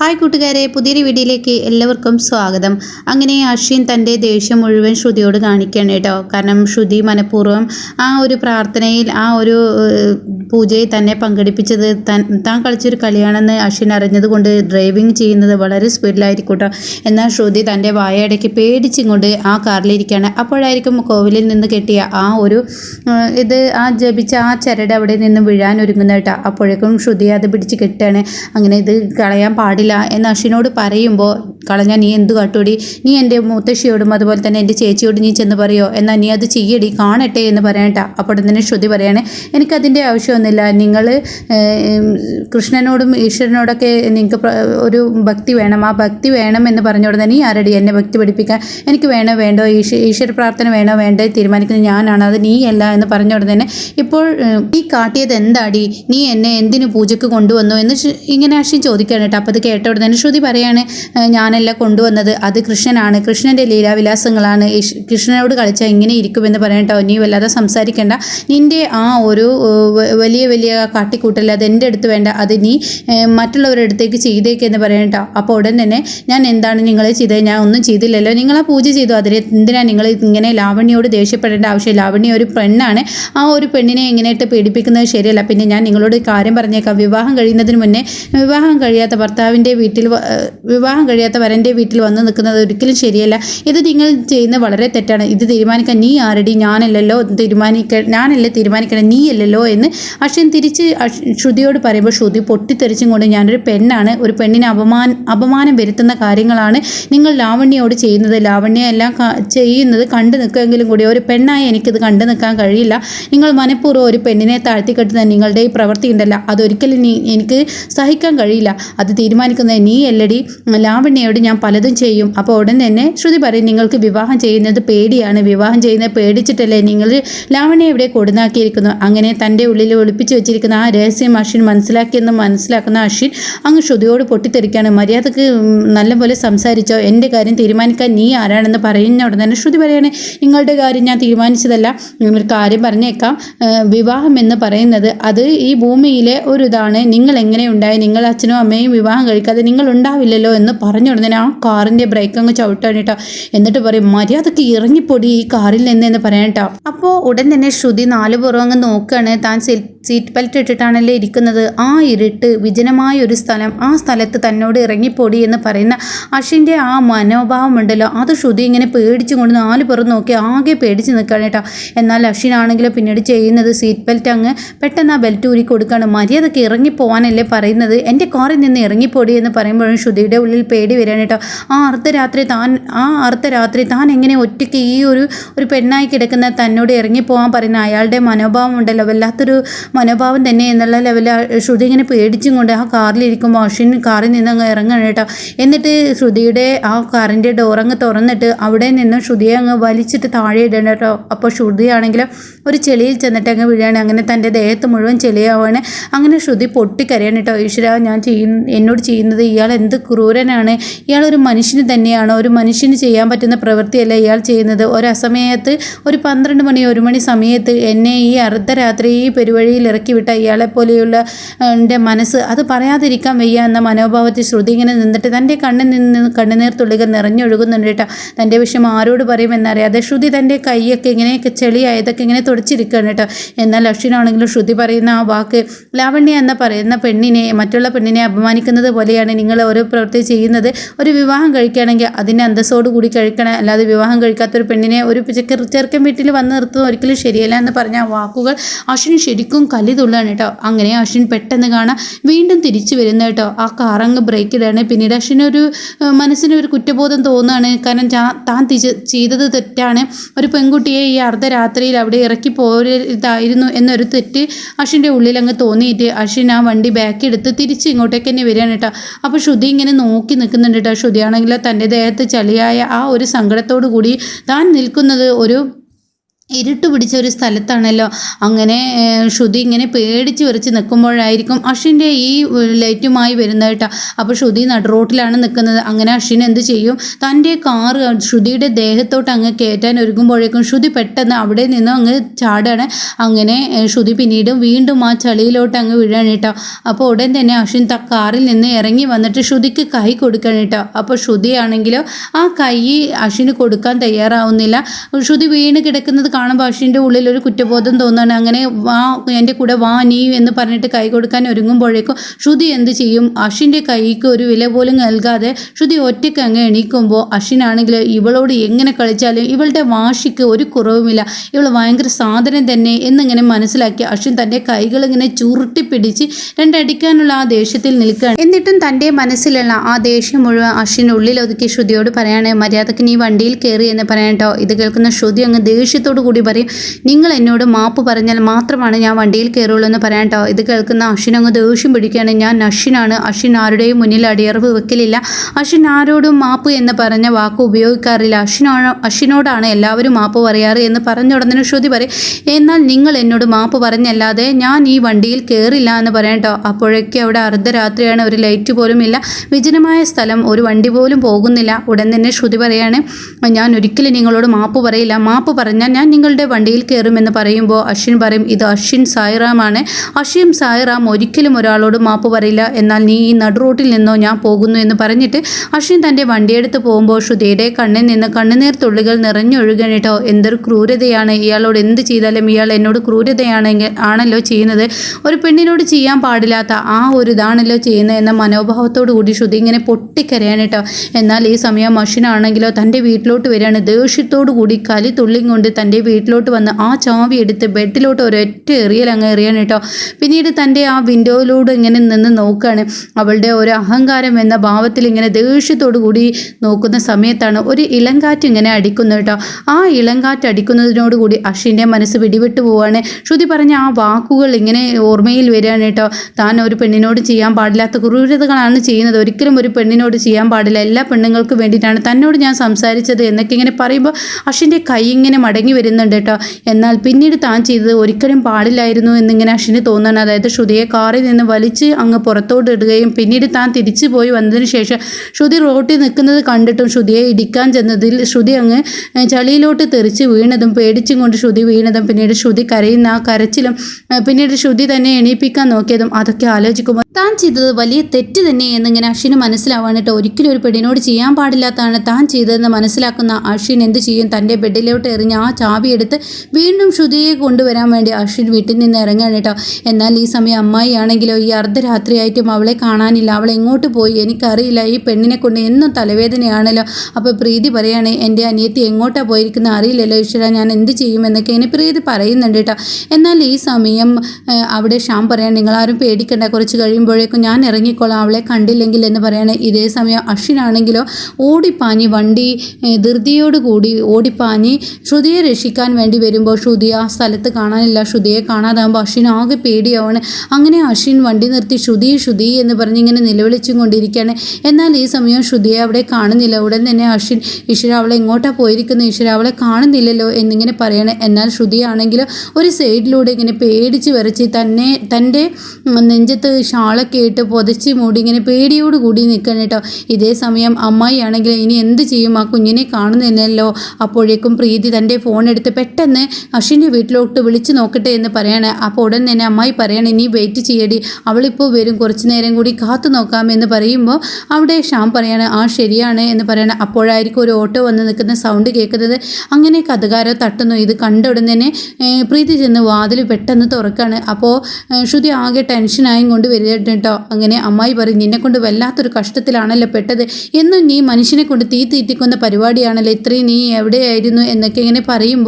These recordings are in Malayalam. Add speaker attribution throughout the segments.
Speaker 1: ഹായ് കൂട്ടുകാരെ പുതിയൊരു വീഡിയോയിലേക്ക് എല്ലാവർക്കും സ്വാഗതം. അങ്ങനെ അശ്വിൻ തന്റെ ദേഷ്യം മുഴുവൻ ശ്രുതിയോട് കാണിക്കുകയാണ് കേട്ടോ. കാരണം ശ്രുതി മനഃപൂർവം ആ ഒരു പ്രാർത്ഥനയിൽ ആ ഒരു പൂജയെ പൂജയിൽ തന്നെ പങ്കെടുപ്പിച്ചത് താൻ കളിച്ചൊരു കളിയാണെന്ന് അശ്വിൻ അറിഞ്ഞതുകൊണ്ട് ഡ്രൈവിംഗ് ചെയ്യുന്നത് വളരെ സ്പീഡിലായിരിക്കും എന്നാൽ ശ്രുതി തന്റെ വായടയ്ക്ക് പേടിച്ചിങ്ങോട്ട് ആ കാറിലിരിക്കുകയാണ്. അപ്പോഴായിരിക്കും കോവിലിൽ നിന്ന് കെട്ടിയ ആ ഒരു ഇത് ആ ജപിച്ച ആ ചരട് അവിടെ നിന്ന് വീഴാൻ ഒരുങ്ങുന്ന കേട്ടോ. അപ്പോഴേക്കും ശ്രുതി അത് പിടിച്ച് കെട്ടുകയാണ്. അങ്ങനെ ഇത് കളയാൻ പാടില്ല എന്ന് അശ്വിനോട് പറയുമ്പോൾ കളഞ്ഞ നീ എന്ത് കാട്ടൂടി നീ എന്റെ മുത്തശ്ശിയോടും അതുപോലെ തന്നെ എന്റെ ചേച്ചിയോടും നീ ചെന്ന് പറയോ? എന്നാൽ നീ അത് ചെയ്യടി കാണട്ടെ എന്ന് പറയണ്ട അപ്പോൾ തന്നെ ശ്രുതി പറയാണ് എനിക്കതിന്റെ ആവശ്യമൊന്നുമില്ല. നിങ്ങൾ കൃഷ്ണനോടും ഈശ്വരനോടൊക്കെ നിങ്ങൾക്ക് ഒരു ഭക്തി വേണം. ആ ഭക്തി വേണം എന്ന് പറഞ്ഞോട് നീ ആരടി എന്നെ ഭക്തി പഠിപ്പിക്കാൻ? എനിക്ക് വേണോ വേണ്ടോ? ഈശ്വ ഈശ്വര പ്രാർത്ഥന വേണോ വേണ്ടേ? തീരുമാനിക്കുന്നത് ഞാനാണ്. അത് നീയല്ല എന്ന് പറഞ്ഞുകൊണ്ട് തന്നെ ഇപ്പോൾ നീ കാട്ടിയത് എന്താടി? നീ എന്നെ എന്തിനു പൂജയ്ക്ക് കൊണ്ടുവന്നു? എന്ന് ഇങ്ങനെ അശ്വിൻ ചോദിക്കുകയാണ് കേട്ടോ. അപ്പോൾ അത് കേട്ട ഉടനെ ശ്രുതി പറയാണ് "ഏഹ്, ഞാനല്ല കൊണ്ടുവന്നത്. അത് കൃഷ്ണനാണ്. കൃഷ്ണന്റെ ലീലാവിലാസങ്ങളാണ്. കൃഷ്ണനോട് കളിച്ചാൽ ഇങ്ങനെ ഇരിക്കുമെന്ന് പറയട്ടോ നീ വല്ലാതെ സംസാരിക്കേണ്ട. നിന്റെ ആ ഒരു വലിയ വലിയ കാട്ടിക്കൂട്ടൽ അത് എന്റെ അടുത്ത് വേണ്ട. അത് നീ മറ്റുള്ളവരുടെ അടുത്തേക്ക് ചെയ്തേക്കെന്ന് പറയട്ടോ അപ്പോൾ ഉടൻ തന്നെ ഞാൻ എന്താണ് നിങ്ങളെ ചെയ്തത്? ഞാൻ ഒന്നും ചെയ്തില്ലല്ലോ. നിങ്ങൾ ആ പൂജ ചെയ്തു. അതിന് എന്തിനാണ് നിങ്ങൾ ഇങ്ങനെ ലാവണ്യോട് ദേഷ്യപ്പെടേണ്ട ആവശ്യം ലാവണ്യ ഒരു പെണ്ണാണ്. ആ ഒരു പെണ്ണിനെ എങ്ങനെയായിട്ട് പീഡിപ്പിക്കുന്നത് ശരിയല്ല. പിന്നെ ഞാൻ നിങ്ങളോട് കാര്യം പറഞ്ഞേക്കാം. വിവാഹം കഴിയുന്നതിന് മുന്നേ വിവാഹം കഴിയാത്ത ഭർത്താവിന്റെ വീട്ടിൽ വിവാഹം കഴിയാത്ത വരന്റെ വീട്ടിൽ വന്ന് നിൽക്കുന്നത് ഒരിക്കലും ശരിയല്ല. ഇത് നിങ്ങൾ ചെയ്യുന്ന വളരെ തെറ്റാണ്. ഇത് തീരുമാനിക്കാൻ നീ ആരടി? ഞാനല്ലല്ലോ തീരുമാനിക്ക ഞാനല്ലേ തീരുമാനിക്കണം? നീയല്ലല്ലോ എന്ന് അശ്വിൻ തിരിച്ച് ശ്രുതിയോട് പറയുമ്പോൾ ശ്രുതി പൊട്ടിത്തെറിച്ചും കൊണ്ട് ഞാനൊരു പെണ്ണാണ്. ഒരു പെണ്ണിനെ അപമാന അപമാനം വരുത്തുന്ന കാര്യങ്ങളാണ് നിങ്ങൾ ലാവണ്യയോട് ചെയ്യുന്നത്. ലാവണ്യ എല്ലാം ചെയ്യുന്നത് കണ്ടു നിൽക്കുമെങ്കിലും കൂടി ഒരു പെണ്ണായി എനിക്കിത് കണ്ടു നിൽക്കാൻ കഴിയില്ല. നിങ്ങൾ മനഃപൂർവം ഒരു പെണ്ണിനെ താഴ്ത്തിക്കെട്ടുന്ന നിങ്ങളുടെ ഈ പ്രവൃത്തി ഉണ്ടല്ലോ അതൊരിക്കലും എനിക്ക് സഹിക്കാൻ കഴിയില്ല. അത് തീരുമാനിക്കുന്നത് നീ അല്ലടി ലാവണ്യയോട് ഞാൻ പലതും ചെയ്യും. അപ്പോൾ ഉടൻ തന്നെ ശ്രുതി പറയും നിങ്ങൾക്ക് വിവാഹം ചെയ്യുന്നത് പേടിയാണ്. വിവാഹം ചെയ്യുന്നത് പേടിച്ചിട്ടല്ലേ നിങ്ങൾ ലാവണ്യ ഇവിടെ കൊടുന്നാക്കിയിരിക്കുന്നു. അങ്ങനെ തന്റെ ഉള്ളിൽ ഒളിപ്പിച്ച് വെച്ചിരിക്കുന്ന ആ രഹസ്യം അശ്വിൻ മനസ്സിലാക്കിയെന്ന് മനസ്സിലാക്കുന്ന അശ്വിൻ അങ്ങ് ശ്രുതിയോട് പൊട്ടിത്തെറിക്കാണ് മര്യാദയ്ക്ക് നല്ലപോലെ സംസാരിച്ചോ. എന്റെ കാര്യം തീരുമാനിക്കാൻ നീ ആരാണെന്ന് പറയുന്ന ഉടൻ തന്നെ ശ്രുതി പറയുകയാണ് നിങ്ങളുടെ കാര്യം ഞാൻ തീരുമാനിച്ചതല്ല. ഒരു കാര്യം പറഞ്ഞേക്കാം. വിവാഹം എന്ന് പറയുന്നത് അത് ഈ ഭൂമിയിലെ ഒരു ഇതാണ്. നിങ്ങൾ എങ്ങനെ ഉണ്ടായി? നിങ്ങൾ അച്ഛനും അമ്മയും വിവാഹം കഴിക്കാതെ നിങ്ങൾ ഉണ്ടാവില്ലല്ലോ എന്ന് പറഞ്ഞു ഉടനെ ആ കാറിന്റെ ബ്രേക്ക് അങ്ങ് ചവിട്ടാണ് എന്നിട്ട് പറയും മര്യാദയ്ക്ക് ഇറങ്ങിപ്പൊടി ഈ കാറിൽ നിന്ന് എന്ന് പറയാം കേട്ടോ. അപ്പോൾ ഉടൻ തന്നെ ശ്രുതി നാല് പുറം അങ്ങ് നോക്കുകയാണ്. താൻ സീറ്റ് ബെൽറ്റ് ഇട്ടിട്ടാണല്ലേ ഇരിക്കുന്നത്? ആ ഇരുട്ട് വിജനമായ ഒരു സ്ഥലം. ആ സ്ഥലത്ത് തന്നോട് ഇറങ്ങിപ്പൊടി എന്ന് പറയുന്ന അഷിന്റെ ആ മനോഭാവം ഉണ്ടല്ലോ. അത് ശ്രുതി ഇങ്ങനെ പേടിച്ചു കൊണ്ട് നാല് പുറം നോക്കി ആകെ പേടിച്ച് നിൽക്കുകയാണ് കേട്ടോ. എന്നാൽ അഷിനാണെങ്കിലും പിന്നീട് ചെയ്യുന്നത് സീറ്റ് ബെൽറ്റ് അങ്ങ് പെട്ടെന്ന് ആ ബെൽറ്റ് ഊരി കൊടുക്കുകയാണ് മര്യാദയ്ക്ക് ഇറങ്ങിപ്പോവാനല്ലേ പറയുന്നത്? എന്റെ കാറിൽ നിന്ന് ഇറങ്ങിപ്പോടി എന്ന് പറയുമ്പോഴും ശ്രുതിയുടെ ഉള്ളിൽ പേടി വരികയാണ് കേട്ടോ. ആ അർദ്ധരാത്രി താൻ ആ അർദ്ധരാത്രി താൻ എങ്ങനെ ഒറ്റയ്ക്ക് ഈ ഒരു ഒരു പെണ്ണായി കിടക്കുന്ന തന്നോട് ഇറങ്ങിപ്പോകാൻ പറയുന്ന അയാളുടെ മനോഭാവം ഉണ്ടല്ലോ. വല്ലാത്തൊരു മനോഭാവം തന്നെ എന്നുള്ള ലെവലിൽ ശ്രുതി ഇങ്ങനെ പേടിച്ചും കൊണ്ട് ആ കാറിലിരിക്കുമ്പോൾ അശ്വിൻ കാറിൽ നിന്ന് അങ്ങ് ഇറങ്ങണം കേട്ടോ. എന്നിട്ട് ശ്രുതിയുടെ ആ കാറിന്റെ ഡോർ അങ്ങ് തുറന്നിട്ട് അവിടെ നിന്നും ശ്രുതിയെ അങ്ങ് വലിച്ചിട്ട് താഴെ ഇടണം കേട്ടോ. അപ്പോൾ ശ്രുതിയാണെങ്കിൽ ഒരു ചെളിയിൽ ചെന്നിട്ട് അങ്ങ് വീഴാണ്. അങ്ങനെ തന്റെ ദേഹത്ത് മുഴുവൻ ചെളിയാവാണ്. അങ്ങനെ ശ്രുതി പൊട്ടിക്കരയാണ് കേട്ടോ. ഈശ്വര ഞാൻ ചെയ്യുന്ന എന്നോട് ചെയ്യുന്നത്? ഇയാൾ എന്ത് ക്രൂരനാണ്? ഇയാൾ ഒരു മനുഷ്യന് തന്നെയാണ്? ഒരു മനുഷ്യന് ചെയ്യാൻ പറ്റുന്ന പ്രവൃത്തിയല്ല ഇയാൾ ചെയ്യുന്നത്. ഒരസമയത്ത് ഒരു പന്ത്രണ്ട് മണി ഒരു മണി സമയത്ത് എന്നെ ഈ അർദ്ധരാത്രി ഈ പെരുവഴിയിൽ ഇറക്കി വിട്ട ഇയാളെ പോലെയുള്ള എന്റെ മനസ്സ് അത് പറയാതിരിക്കാൻ വയ്യ എന്ന മനോഭാവത്തിൽ ശ്രുതി ഇങ്ങനെ നിന്നിട്ട് തന്റെ കണ്ണിൽ നിന്ന് കണ്ണുനീർ തുള്ളികൾ നിറഞ്ഞൊഴുകുന്നുണ്ട് കേട്ടോ. തന്റെ വിഷയം ആരോട് പറയുമെന്നറിയാതെ ശ്രുതി തന്റെ കൈയൊക്കെ ഇങ്ങനെയൊക്കെ ചെളിയായതൊക്കെ ഇങ്ങനെ തുടച്ചിരിക്കുകയാണ് കേട്ടോ. എന്നാൽ അശ്വിനാണെങ്കിലും ശ്രുതി പറയുന്ന ആ വാക്ക് ലാവണ്യ എന്ന പറയുന്ന പെണ്ണിനെ മറ്റുള്ള പെണ്ണിനെ അപമാനിക്കുന്നത് പോലെയാണ് നിങ്ങൾ ഓരോ പ്രവൃത്തി ചെയ്യുന്നത്. ഒരു വിവാഹം കഴിക്കുകയാണെങ്കിൽ അതിന്റെ അന്തസ്സോട് കൂടി കഴിക്കണം. അല്ലാതെ വിവാഹം കഴിക്കാത്ത ഒരു പെണ്ണിനെ ഒരു ചെറുക്കൻ വീട്ടിൽ വന്ന് നിർത്തുന്നത് ഒരിക്കലും ശരിയല്ല എന്ന് പറഞ്ഞ വാക്കുകൾ അശ്വിൻ ശരിക്കും കലി തുള്ളാണ് കേട്ടോ. അങ്ങനെ അശ്വിൻ പെട്ടെന്ന് കാണാം വീണ്ടും തിരിച്ചു വരുന്ന കേട്ടോ. ആ കാറങ്ങ് ബ്രേക്ക് ഇടാണ്. പിന്നീട് അശ്വിനൊരു മനസ്സിനൊരു മനസ്സിന് ഒരു കുറ്റബോധം തോന്നുകയാണ്. കാരണം താൻ ചെയ്തത് തെറ്റാണ്. ഒരു പെൺകുട്ടിയെ ഈ അർദ്ധരാത്രിയിൽ അവിടെ ഇറക്കി പോരുതായിരുന്നു എന്നൊരു തെറ്റ് അശ്വിന്റെ ഉള്ളിൽ അങ്ങ് തോന്നിയിട്ട് അശ്വിൻ ആ വണ്ടി ബാക്ക് എടുത്ത് തിരിച്ച് ഇങ്ങോട്ടേക്ക് തന്നെ വരികയാണ് കേട്ടോ. അപ്പോൾ ശ്രുതി ഇങ്ങനെ നോക്കി നിൽക്കുന്നുണ്ട് കേട്ടോ. ശ്രുതിയാണെങ്കിൽ തന്റെ ദേഹത്ത് ചളിയായ ആ ഒരു സങ്കടത്തോടു കൂടി താൻ നിൽക്കുന്നത് ഒരു ഇരുട്ട് പിടിച്ച ഒരു സ്ഥലത്താണല്ലോ. അങ്ങനെ ശ്രുതി ഇങ്ങനെ പേടിച്ച് വിറച്ച് നിൽക്കുമ്പോഴായിരിക്കും അഷിന്റെ ഈ ലൈറ്റുമായി വരുന്നത് കേട്ടോ. അപ്പോൾ ശ്രുതി നടുറോട്ടിലാണ് നിൽക്കുന്നത്. അങ്ങനെ അഷിൻ എന്ത് ചെയ്യും? തന്റെ കാറ് ശ്രുതിയുടെ ദേഹത്തോട്ട് അങ്ങ് കയറ്റാൻ ഒരുങ്ങുമ്പോഴേക്കും ശ്രുതി പെട്ടെന്ന് അവിടെ നിന്നും അങ്ങ് ചാടാണ്. അങ്ങനെ ശ്രുതി പിന്നീട് വീണ്ടും ആ ചളിയിലോട്ട് അങ്ങ് വീഴാണ് കേട്ടോ. അപ്പോൾ ഉടൻ തന്നെ അഷിൻ ത കാറിൽ നിന്ന് ഇറങ്ങി വന്നിട്ട് ശ്രുതിക്ക് കൈ കൊടുക്കണം കേട്ടോ. അപ്പോൾ ശ്രുതിയാണെങ്കിലോ ആ കൈ അഷിന് കൊടുക്കാൻ തയ്യാറാവുന്നില്ല. ശ്രുതി വീണ് കിടക്കുന്നത് കാണുമ്പോൾ അഷിന്റെ ഉള്ളിൽ ഒരു കുറ്റബോധം തോന്നുകയാണ്. അങ്ങനെ വാ എന്റെ കൂടെ വാ നീ എന്ന് പറഞ്ഞിട്ട് കൈ കൊടുക്കാൻ ഒരുങ്ങുമ്പോഴേക്കും ശ്രുതി എന്ത് ചെയ്യും? അഷിന്റെ കൈക്ക് ഒരു വില പോലും നൽകാതെ ശ്രുതി ഒറ്റയ്ക്ക് അങ്ങ് എണീക്കുമ്പോൾ അഷിനാണെങ്കിൽ ഇവളോട് എങ്ങനെ കളിച്ചാലും ഇവളുടെ വാശിക്ക് ഒരു കുറവുമില്ല. ഇവൾ ഭയങ്കര സാധനം തന്നെ എന്നിങ്ങനെ മനസ്സിലാക്കി അഷിൻ തന്റെ കൈകൾ ഇങ്ങനെ ചുരുട്ടി പിടിച്ച് രണ്ടടിക്കാനുള്ള ആ ദേഷ്യത്തിൽ നിൽക്കുകയാണ്. എന്നിട്ടും തന്റെ മനസ്സിലുള്ള ആ ദേഷ്യം മുഴുവൻ അഷിൻ ഉള്ളിൽ ഒതുക്കി ശ്രുതിയോട് പറയാണ് മര്യാദയ്ക്ക് നീ വണ്ടിയിൽ കയറി എന്ന് പറയാൻ കേട്ടോ ഇത് കേൾക്കുന്ന ശ്രുതി അങ്ങ് ദേഷ്യത്തോടു കൂടി പറയും നിങ്ങൾ എന്നോട് മാപ്പ് പറഞ്ഞാൽ മാത്രമാണ് ഞാൻ വണ്ടിയിൽ കയറുള്ളൂ എന്ന് പറയാൻ കേട്ടോ ഇത് കേൾക്കുന്ന അശ്വിൻ അങ്ങ് ദേഷ്യം പിടിക്കുകയാണ്. ഞാൻ അഷിനാണ് അശ്വിൻ ആരുടെയും മുന്നിൽ അടിയറവ് വെക്കലില്ല. അഷിൻ ആരോടും മാപ്പ് എന്ന് പറഞ്ഞ വാക്ക് ഉപയോഗിക്കാറില്ല. അഷിനാണ് അശ്വിനോടാണ് എല്ലാവരും മാപ്പ് പറയാറ് എന്ന് പറഞ്ഞ ഉടനെ ശ്രുതി പറയും എന്നാൽ നിങ്ങൾ എന്നോട് മാപ്പ് പറഞ്ഞല്ലാതെ ഞാൻ ഈ വണ്ടിയിൽ കയറില്ല എന്ന് പറയാൻ കേട്ടോ അപ്പോഴേക്കും അവിടെ അർദ്ധരാത്രിയാണ്. ഒരു ലൈറ്റ് പോലും ഇല്ല. വിജനമായ സ്ഥലം. ഒരു വണ്ടി പോലും പോകുന്നില്ല. ഉടൻ തന്നെ ശ്രുതി പറയാണ് ഞാൻ ഒരിക്കലും നിങ്ങളോട് മാപ്പ് പറയില്ല. മാപ്പ് പറഞ്ഞാൽ ഞാൻ നിങ്ങളുടെ വണ്ടിയിൽ കയറുമെന്ന് പറയുമ്പോൾ അശ്വിൻ പറയും ഇത് അശ്വിൻ സായിറാമാണ്. അശ്വിൻ സായിറാം ഒരിക്കലും ഒരാളോട് മാപ്പ് പറയില്ല. എന്നാൽ നീ ഈ നടു റൂട്ടിൽ നിന്നോ ഞാൻ പോകുന്നു എന്ന് പറഞ്ഞിട്ട് അശ്വിൻ തന്റെ വണ്ടിയെടുത്ത് പോകുമ്പോൾ ശ്രുതിയുടെ കണ്ണിൽ നിന്ന് കണ്ണുനീർ തുള്ളികൾ നിറഞ്ഞൊഴുകണിട്ടോ. എന്തൊരു ക്രൂരതയാണ്. ഇയാളോട് എന്ത് ചെയ്താലും ഇയാൾ എന്നോട് ക്രൂരതയാണെങ്കിൽ ആണല്ലോ ചെയ്യുന്നത്. ഒരു പെണ്ണിനോട് ചെയ്യാൻ പാടില്ലാത്ത ആ ഒരു ഇതാണല്ലോ ചെയ്യുന്നത് എന്ന മനോഭാവത്തോടു കൂടി ശ്രുതി ഇങ്ങനെ പൊട്ടിക്കരയാണ് കേട്ടോ. എന്നാൽ ഈ സമയം അശ്വിനാണെങ്കിലോ തന്റെ വീട്ടിലോട്ട് വരികയാണ്. ദേഷ്യത്തോടു കൂടി കലി തുള്ളിയും കൊണ്ട് തന്റെ വീട്ടിലോട്ട് വന്ന് ആ ചാവി എടുത്ത് ബെഡിലോട്ട് ഒരൊറ്റ എറിയൽ അങ്ങ് എറിയാണ് കേട്ടോ. പിന്നീട് തന്റെ ആ വിൻഡോയിലൂടെ ഇങ്ങനെ നിന്ന് നോക്കുകയാണ് അവളുടെ ഒരു അഹങ്കാരം എന്ന ഭാവത്തിൽ ഇങ്ങനെ ദേഷ്യത്തോടു കൂടി നോക്കുന്ന സമയത്താണ് ഒരു ഇളങ്കാറ്റ് ഇങ്ങനെ അടിക്കുന്നു കേട്ടോ. ആ ഇളങ്കാറ്റ് അടിക്കുന്നതിനോടുകൂടി അഷിന്റെ മനസ്സ് പിടിവിട്ടു പോവാണ്. ശ്രുതി പറഞ്ഞ ആ വാക്കുകൾ ഇങ്ങനെ ഓർമ്മയിൽ വരികയാണ് കേട്ടോ. താൻ ഒരു പെണ്ണിനോട് ചെയ്യാൻ പാടില്ലാത്ത ക്രൂരതകളാണ് ചെയ്യുന്നത്. ഒരിക്കലും ഒരു പെണ്ണിനോട് ചെയ്യാൻ പാടില്ല. എല്ലാ പെണ്ണുങ്ങൾക്കും വേണ്ടിയിട്ടാണ് തന്നോട് ഞാൻ സംസാരിച്ചത് എന്നൊക്കെ ഇങ്ങനെ പറയുമ്പോൾ അഷിന്റെ കൈ ഇങ്ങനെ മടങ്ങി വരുന്നുണ്ട് കേട്ടോ. എന്നാൽ പിന്നീട് താൻ ചെയ്തത് ഒരിക്കലും പാടില്ലായിരുന്നു എന്നിങ്ങനെ അശ്വിന് തോന്നുകയാണ്. അതായത് ശ്രുതിയെ കാറിൽ നിന്ന് വലിച്ച് അങ്ങ് പുറത്തോട്ട് ഇടുകയും പിന്നീട് താൻ തിരിച്ചു പോയി വന്നതിന് ശേഷം ശ്രുതി റോട്ടിൽ നിൽക്കുന്നത് കണ്ടിട്ടും ശ്രുതിയെ ഇടിക്കാൻ ചെന്നതിൽ ശ്രുതി അങ്ങ് ചളിയിലോട്ട് തെറിച്ച് വീണതും പേടിച്ചും കൊണ്ട് ശ്രുതി വീണതും പിന്നീട് ശ്രുതി കരയുന്ന ആ കരച്ചിലും പിന്നീട് ശ്രുതി തന്നെ എണീപ്പിക്കാൻ നോക്കിയതും അതൊക്കെ ആലോചിക്കുമ്പോൾ താൻ ചെയ്തത് വലിയ തെറ്റ് തന്നെ എന്നിങ്ങനെ അശ്വിന് മനസ്സിലാവാണ് കേട്ടോ. ഒരിക്കലും ഒരു പെണ്ണിനോട് ചെയ്യാൻ പാടില്ലാത്തതാണ് താൻ ചെയ്തതെന്ന് മനസ്സിലാക്കുന്ന അശ്വിൻ എന്ത് ചെയ്യും? തന്റെ ബെഡിലോട്ട് എറിഞ്ഞ് ആ ചാവി എടുത്ത് വീണ്ടും ശ്രുതിയെ കൊണ്ടുവരാൻ വേണ്ടി അശ്വിൻ വീട്ടിൽ നിന്ന് ഇറങ്ങാൻ കേട്ടോ. എന്നാൽ ഈ സമയം അമ്മായി ആണെങ്കിലോ ഈ അർദ്ധരാത്രിയായിട്ടും അവളെ കാണാനില്ല. അവൾ എങ്ങോട്ട് പോയി എനിക്കറിയില്ല. ഈ പെണ്ണിനെ കൊണ്ട് എന്നും തലവേദനയാണല്ലോ. അപ്പോൾ പ്രീതി പറയാണ് എന്റെ അനിയത്തി എങ്ങോട്ടാണ് പോയിരിക്കുന്നത് അറിയില്ലല്ലോ ഈശ്വര. ഞാൻ എന്ത് ചെയ്യും? എന്നൊക്കെ ഇങ്ങനെ പ്രീതി പറയുന്നുണ്ട് കേട്ടോ. എന്നാൽ ഈ സമയം അവിടെ ഷ്യാം പറയാൻ നിങ്ങളാരും പേടിക്കണ്ട. കുറച്ച് കഴിയുമ്പോഴേക്കും ഞാൻ ഇറങ്ങിക്കോളാം. അവളെ കണ്ടില്ലെങ്കിൽ എന്ന് പറയാണ്. ഇതേ സമയം അശ്വിനാണെങ്കിലോ ഓടിപ്പാഞ്ഞ് വണ്ടി ധൃതിയോടുകൂടി ഓടിപ്പാഞ്ഞ് ശ്രുതിയെ രക്ഷിക്കാൻ വേണ്ടി വരുമ്പോൾ ശ്രുതി ആ സ്ഥലത്ത് കാണാനില്ല. ശ്രുതിയെ കാണാതാകുമ്പോൾ അശ്വിൻ ആകെ പേടിയാവാണ്. അങ്ങനെ അശ്വിൻ വണ്ടി നിർത്തി ശ്രുതി ശ്രുതി എന്ന് പറഞ്ഞ് ഇങ്ങനെ നിലവിളിച്ചും കൊണ്ടിരിക്കുകയാണ്. എന്നാൽ ഈ സമയം ശ്രുതിയെ അവിടെ കാണുന്നില്ല. ഉടൻ തന്നെ അശ്വിൻ ഈശ്വര അവളെ എങ്ങോട്ടാ പോയിരിക്കുന്നു ഈശ്വര അവളെ കാണുന്നില്ലല്ലോ എന്നിങ്ങനെ പറയണേ. എന്നാൽ ശ്രുതിയാണെങ്കിൽ ഒരു സൈഡിലൂടെ ഇങ്ങനെ പേടിച്ച് വിറച്ച് തന്നെ തന്റെ നെഞ്ചത്ത് ഷാളൊക്കെ ഇട്ട് പൊതച്ച് മൂടി ഇങ്ങനെ പേടിയോട് കൂടി നിൽക്കണം കേട്ടോ. ഇതേ സമയം അമ്മായി ആണെങ്കിൽ ഇനി എന്ത് ചെയ്യും? ആ കുഞ്ഞിനെ കാണുന്നില്ലല്ലോ. അപ്പോഴേക്കും പ്രീതി തന്റെ ഫോൺ എടുത്ത് പെട്ടെന്ന് അശ്വിന്റെ വീട്ടിലോട്ട് വിളിച്ച് നോക്കട്ടെ എന്ന് പറയാണ്. അപ്പോൾ ഉടൻ തന്നെ അമ്മായി പറയണേ നീ വെയിറ്റ് ചെയ്യടി. അവളിപ്പോൾ വരും. കുറച്ച് നേരം കൂടി കാത്തു നോക്കാം എന്ന് പറയുമ്പോൾ അവിടെ ഷ്യാം പറയാണ് ആ ശരിയാണ് എന്ന് പറയണം. അപ്പോഴായിരിക്കും ഒരു ഓട്ടോ വന്ന് നിൽക്കുന്ന സൗണ്ട് കേൾക്കുന്നത്. അങ്ങനെ കഥകാരോ തട്ടുന്നു. ഇത് കണ്ട ഉടൻ തന്നെ പ്രീതി ചെന്ന് വാതിൽ പെട്ടെന്ന് തുറക്കാണ്. അപ്പോൾ ശ്രുതി ആകെ ടെൻഷനായും കൊണ്ട് വരികയാണ് കേട്ടോ. അങ്ങനെ അമ്മായി പറയും നിന്നെ കൊണ്ട് വല്ലാത്തൊരു കഷ്ടത്തിലാണല്ലോ പെട്ടത്. എന്നും നീ മനുഷ്യനെ കൊണ്ട് തീ തീറ്റിക്കുന്ന പരിപാടിയാണല്ലോ. ഇത്രയും നീ എവിടെയായിരുന്നു എന്നൊക്കെ ഇങ്ങനെ പറയുമ്പോൾ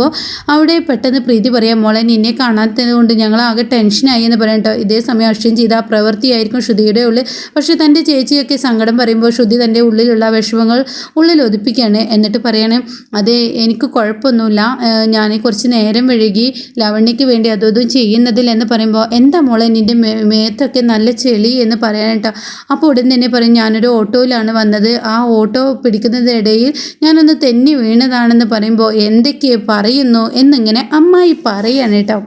Speaker 1: അവിടെ പെട്ടെന്ന് പ്രീതി പറയാം മോളെ നിന്നെ കാണാത്തത് കൊണ്ട് ഞങ്ങൾ ആകെ ടെൻഷനായി എന്ന് പറയാം കേട്ടോ ഇതേ സമയം അശ്വിൻ ചെയ്ത ആ പ്രവൃത്തിയായിരിക്കും ശ്രുതിയുടെ ഉള്ളിൽ. പക്ഷേ തന്റെ ചേച്ചിയൊക്കെ സങ്കടം പറയുമ്പോൾ ശ്രുതി തന്റെ ഉള്ളിലുള്ള വിഷമങ്ങൾ ഉള്ളിൽ ഒതുപ്പിക്കുകയാണ് എന്നിട്ട് പറയാണ് അതെ എനിക്ക് കുഴപ്പമൊന്നുമില്ല. ഞാൻ കുറച്ച് നേരം വഴുകി ലവണ്യയ്ക്ക് വേണ്ടി അതും ഇതും ചെയ്യുന്നതിൽ എന്ന് പറയുമ്പോൾ എന്താ മോളെ നിന്റെ മേത്തൊക്കെ നല്ല ചെളി എന്ന് പറയാൻ കേട്ടോ അപ്പോൾ ഉടൻ തന്നെ പറയും ഞാനൊരു ഓട്ടോയിലാണ് വന്നത്. ആ ഓട്ടോ പിടിക്കുന്നതിനിടയിൽ ഞാനൊന്ന് തെന്നി വീണതാണെന്ന് പറയുമ്പോൾ എന്തൊക്കെയാണ് പറയുന്നു എന്നിങ്ങനെ അമ്മായി പറയാണ് കേട്ടോ